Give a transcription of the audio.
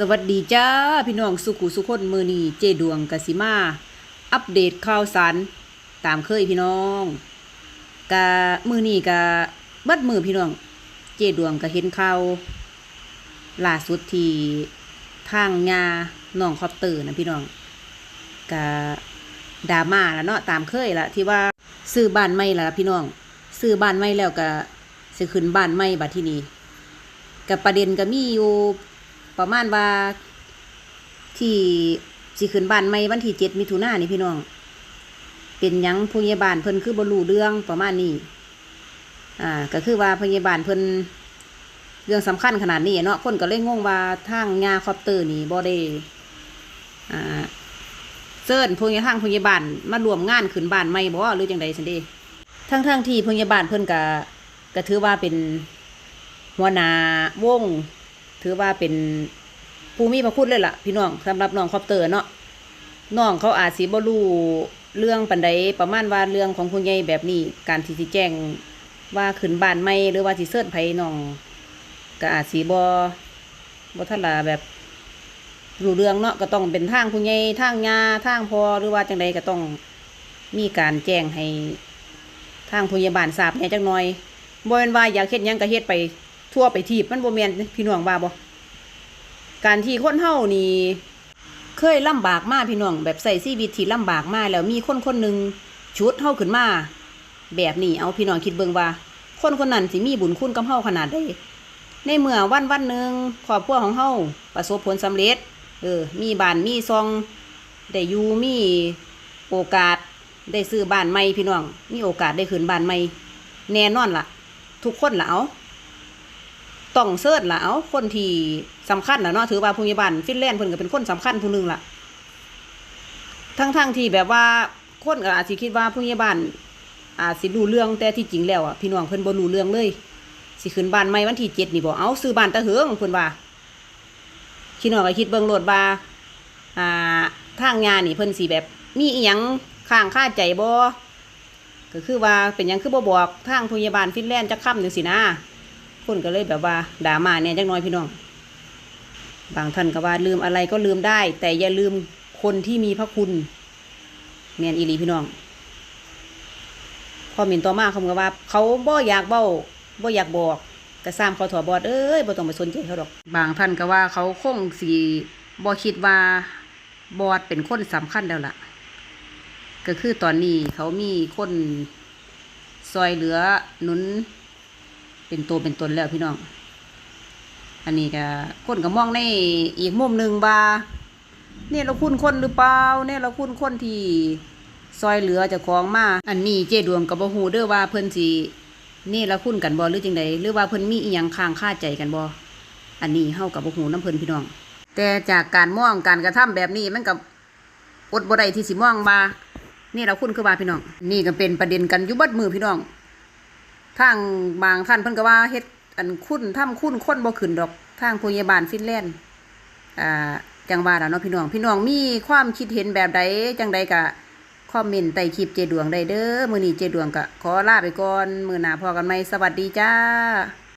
สวัสดีจ้าพี่น้องสุขุสุคนมือนีเจดวงกสิมา อัปเดตข่าวสารตามเคยพี่น้องกะมือนีกะบัดมือพี่น้อง เจดวงก็เห็นข่าวล่าสุดที่ทางยาน้องคอปเตอร์นะพี่น้องกะดราม่าแล้วเนาะตามเคยละที่ว่าซื้อบ้านใหม่ละพี่น้อง ซื้อบ้านใหม่แล้วก็สิขึ้นบ้านใหม่บัดที่นี้กับประเด็นก็มีอยู่ ประมาณว่าที่สิขึ้นบ้านใหม่วันที่เจ็ดมิถุนายนนี่พี่น้อง เป็นยังผู้ใหญ่บ้านเพิ่นคือบรูเรื่องประมาณนี้ อ่า ก็คือว่าผู้ใหญ่บ้านเพิ่นเรื่องสำคัญขนาดนี้เนาะคนก็เลยงงว่าทางงาคอปเตอร์นี่บ่ได้อ่าเซิร์นผู้ใหญ่ทางผู้ใหญ่บ้านมารวมงานขึ้นบ้านใหม่บ่หรือจังใดซั่นเด้ทั้งทั้งที่ผู้ใหญ่บ้านเพิ่นก็ก็ถือว่าเป็นหัวหน้าวง ถือว่าเป็นผู้มีพระคุณเลยล่ะ พี่น้องสำหรับน้องคอปเตอร์เนาะน้องเขาอาจสิบ่รู้เรื่องปันใดประมาณว่าเรื่องของผู้ใหญ่แบบนี้ การที่สิแจ้งว่าขึ้นบ้านใหม่หรือว่าสิเสิร์ชไผน้องก็อาจสิบ่บ่ทันละแบบรู้เรื่องเนาะก็ต้องเป็นทางผู้ใหญ่ทางญาทางพอหรือว่าจังใดก็ต้องมีการแจ้งให้ทางผู้ใหญ่บ้านทราบแน่จักหน่อยบ่แม่นว่าอยากเฮ็ดยังก็เฮ็ดไป ทั่วไปทีบมันบ่แมนพี่น้องว่าบ่การที่คนเฮานี่เคยลำบากมากพี่น้องแบบใส่ชีวิตที่ลำบากมากแล้วมีคนคนหนึ่งชุดเฮาขึ้นมา แบบนี้เอาพี่น้องคิดเบิ่งว่า คนคนนั้นสิมีบุญคุณกับเฮาขนาดใดในเมื่อวันวันหนึ่งครอบครัวของเฮาประสบผลสำเร็จ เออ มีบ้านมีซองได้อยู่มีโอกาสได้ซื้อบ้านใหม่พี่น้อง มีโอกาสได้ขึ้นบ้านใหม่แน่นอนล่ะ ทุกคนละเอา ต้องเสิร์ชละเอาคนที่สำคัญนะเนาะถือว่าผู้ใหญ่บ้านฟินแลนด์เพิ่นก็เป็นคนสำคัญผู้หนึงล่ะทั้งๆทที่แบบว่าคนก็อาจสิคิดว่าผู้ใหญ่บ้านอาจสิรู้เรื่องแต่ที่จริงแล้วอะพี่น้องเพิ่นบ่รู้เรื่องเลยสิขึ้นบ้านใหม่วันที่เจ็ดนี่บ่เอาซื้อบ้านตะเหิงเพิ่นว่าพี่น้องก็คิดเบิ่งโลดว่าอ่าทางงานนี่เพิ่นสิแบบ มีอีหยังข้างคาใจบ่ก็คือว่าเป็นหยังคือบ่บอกทางผู้ใหญ่บ้านฟินแลนด์จักคำจังซี่นะ คนก็เลยแบบว่าด่ามาเนี่ยจักน้อยพี่น้อง บางท่านก็ว่าลืมอะไรก็ลืมได้ แต่อย่าลืมคนที่มีพระคุณแมนอีหลีพี่น้องพอมินต่อมาเขาบอกว่า เขาบ่อยากเบ้าบ่อยากบอกกระซ้ำเขาถอบอดเอ้ยบ่ต้องไปสนใจเขาดอก บางท่านก็ว่าเขาคงสีบ่คิดว่าบอดเป็นคนสำคัญแล้วล่ะ ก็คือตอนนี้เขามีคนซอยเหลือหนุน เป็นตัวเป็นตนแล้วพี่น้อง อันนี้ก็คนก็มองในอีกมุมหนึ่งว่าเนี่ยเราคุ้นคนหรือเปล่าเนี่ยเราคุ้นคนที่ซอยเหลือจะคลองมา อันนี้เจดวงกับบ่ฮู้เด้อว่าเพิ่นสินี่เราคุ้นกันบ่หรือจังใดหรือว่าเพิ่นมีอีหยังค้างคาใจกันบ่อันนี้เฮากับบ่ฮู้นํเพิ่นพี่น้อง แต่จากการมองการกระทำแบบนี้มันก็อดบ่ได้ที่สิมองมานี่เราคุ้นคือว่าพี่น้อง นี่ก็เป็นประเด็นกันยู่เบัดมือพี่น้อง ทางบางท่านเพิ่นก็ว่าเฮ็ดอันคุ้นทำคุ้นค้นบ่ขึ้นดอก ทางพยาบาลฟินแลนด์อ่าจังว่าล่ะเนาะพี่น้อง พี่น้องมีความคิดเห็นแบบใดจังใดก็คอมเมนต์ใต้คลิปเจดวงได้เด้อมื้อนี้เจดวงก็ขอลาไปก่อนมื้อหน้าพอกันใหม่สวัสดีจ้า